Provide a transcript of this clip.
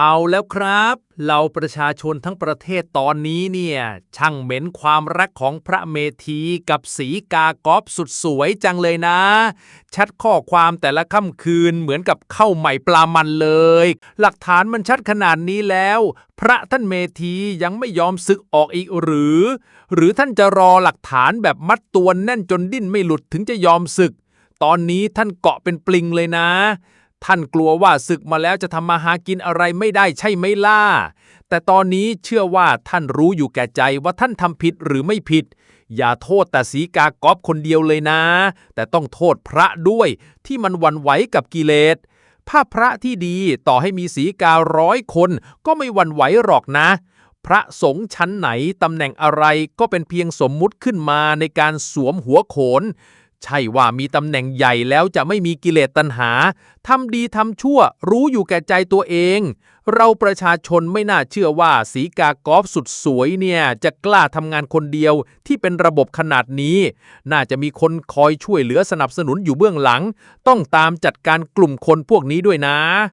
เอาแล้วครับ เราประชาชนทั้งประเทศตอนนี้เนี่ย ช่างเหม็นความรักของพระเมธีกับสีกากอบสุดสวยจังเลยนะ ชัดข้อความแต่ละค่ำคืนเหมือนกับเข้าใหม่ปลามันเลย หลักฐานมันชัดขนาดนี้แล้ว พระท่านเมธียังไม่ยอมศึกออกอีกหรือ หรือท่านจะรอหลักฐานแบบมัดตัวแน่นจนดิ้นไม่หลุดถึงจะยอมศึก ตอนนี้ท่านเกาะเป็นปลิงเลยนะ ท่านกลัวว่าศึกมาแล้วจะทำมาหากินอะไรไม่ได้ใช่ไหมล่ะ แต่ตอนนี้เชื่อว่าท่านรู้อยู่แก่ใจว่าท่านทำผิดหรือไม่ผิด อย่าโทษแต่สีกากอบคนเดียวเลยนะ แต่ต้องโทษพระด้วยที่มันวันไหวกับกิเลสภาพพระที่ดีต่อให้มีสีการ้อยคนก็ไม่วันไหวหรอกนะ พระสงฆ์ชั้นไหนตำแหน่งอะไรก็เป็นเพียงสมมุติขึ้นมาในการสวมหัวโขน ใช่ว่ามีตำแหน่งใหญ่แล้วจะไม่มีกิเลสตัณหาทำดีทำชั่วรู้อยู่แก่ใจตัวเอง เราประชาชนไม่น่าเชื่อว่าสีกากอฟสุดสวยเนี่ยจะกล้าทำงานคนเดียวที่เป็นระบบขนาดนี้ น่าจะมีคนคอยช่วยเหลือสนับสนุนอยู่เบื้องหลัง ต้องตามจัดการกลุ่มคนพวกนี้ด้วยนะ